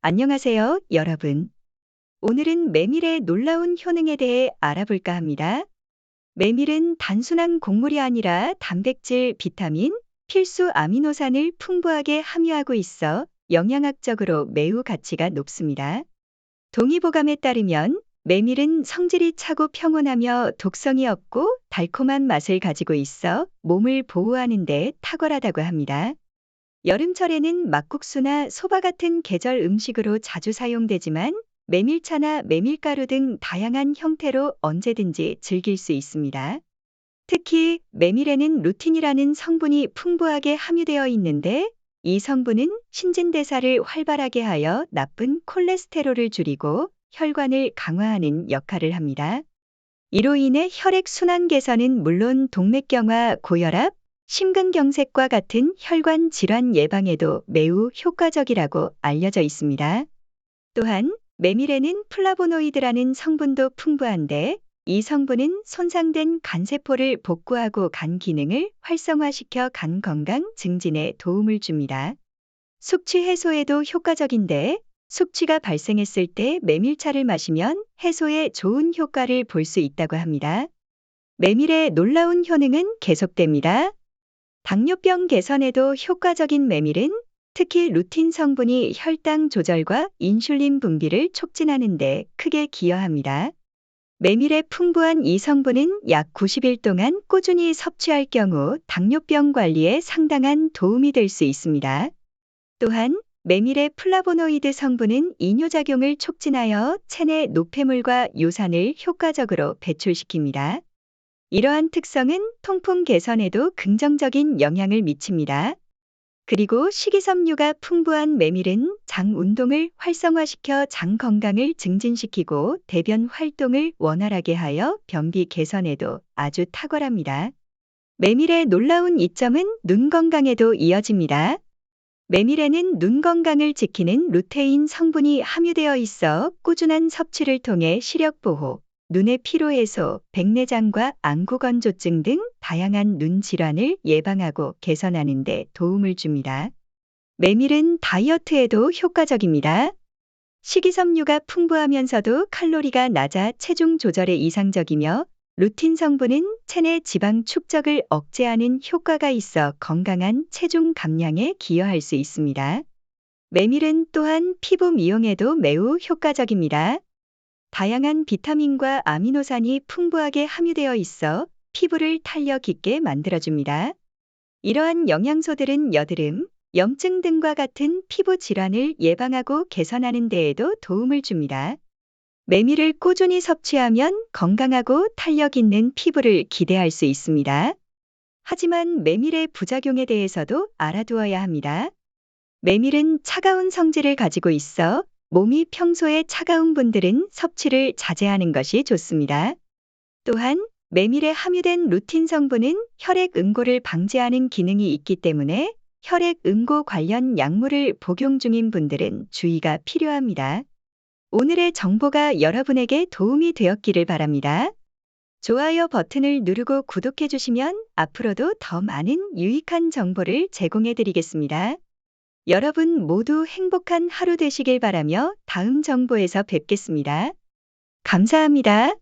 안녕하세요, 여러분. 오늘은 메밀의 놀라운 효능에 대해 알아볼까 합니다. 메밀은 단순한 곡물이 아니라 단백질, 비타민, 필수 아미노산을 풍부하게 함유하고 있어 영양학적으로 매우 가치가 높습니다. 동의보감에 따르면 메밀은 성질이 차고 평온하며 독성이 없고 달콤한 맛을 가지고 있어 몸을 보호하는 데 탁월하다고 합니다. 여름철에는 막국수나 소바 같은 계절 음식으로 자주 사용되지만 메밀차나 메밀가루 등 다양한 형태로 언제든지 즐길 수 있습니다. 특히 메밀에는 루틴이라는 성분이 풍부하게 함유되어 있는데 이 성분은 신진대사를 활발하게 하여 나쁜 콜레스테롤을 줄이고 혈관을 강화하는 역할을 합니다. 이로 인해 혈액순환 개선은 물론 동맥경화, 고혈압, 심근경색과 같은 혈관 질환 예방에도 매우 효과적이라고 알려져 있습니다. 또한 메밀에는 플라보노이드라는 성분도 풍부한데 이 성분은 손상된 간세포를 복구하고 간 기능을 활성화시켜 간 건강 증진에 도움을 줍니다. 숙취 해소에도 효과적인데 숙취가 발생했을 때 메밀차를 마시면 해소에 좋은 효과를 볼 수 있다고 합니다. 메밀의 놀라운 효능은 계속됩니다. 당뇨병 개선에도 효과적인 메밀은 특히 루틴 성분이 혈당 조절과 인슐린 분비를 촉진하는 데 크게 기여합니다. 메밀의 풍부한 이 성분은 약 90일 동안 꾸준히 섭취할 경우 당뇨병 관리에 상당한 도움이 될 수 있습니다. 또한 메밀의 플라보노이드 성분은 이뇨작용을 촉진하여 체내 노폐물과 요산을 효과적으로 배출시킵니다. 이러한 특성은 통풍 개선에도 긍정적인 영향을 미칩니다. 그리고 식이섬유가 풍부한 메밀은 장 운동을 활성화시켜 장 건강을 증진시키고 대변 활동을 원활하게 하여 변비 개선에도 아주 탁월합니다. 메밀의 놀라운 이점은 눈 건강에도 이어집니다. 메밀에는 눈 건강을 지키는 루테인 성분이 함유되어 있어 꾸준한 섭취를 통해 시력 보호, 눈의 피로 해소, 백내장과 안구건조증 등 다양한 눈 질환을 예방하고 개선하는 데 도움을 줍니다. 메밀은 다이어트에도 효과적입니다. 식이섬유가 풍부하면서도 칼로리가 낮아 체중 조절에 이상적이며 루틴 성분은 체내 지방 축적을 억제하는 효과가 있어 건강한 체중 감량에 기여할 수 있습니다. 메밀은 또한 피부 미용에도 매우 효과적입니다. 다양한 비타민과 아미노산이 풍부하게 함유되어 있어 피부를 탄력 있게 만들어줍니다. 이러한 영양소들은 여드름, 염증 등과 같은 피부 질환을 예방하고 개선하는 데에도 도움을 줍니다. 메밀을 꾸준히 섭취하면 건강하고 탄력 있는 피부를 기대할 수 있습니다. 하지만 메밀의 부작용에 대해서도 알아두어야 합니다. 메밀은 차가운 성질을 가지고 있어 몸이 평소에 차가운 분들은 섭취를 자제하는 것이 좋습니다. 또한 메밀에 함유된 루틴 성분은 혈액 응고를 방지하는 기능이 있기 때문에 혈액 응고 관련 약물을 복용 중인 분들은 주의가 필요합니다. 오늘의 정보가 여러분에게 도움이 되었기를 바랍니다. 좋아요 버튼을 누르고 구독해 주시면 앞으로도 더 많은 유익한 정보를 제공해 드리겠습니다. 여러분 모두 행복한 하루 되시길 바라며 다음 정보에서 뵙겠습니다. 감사합니다.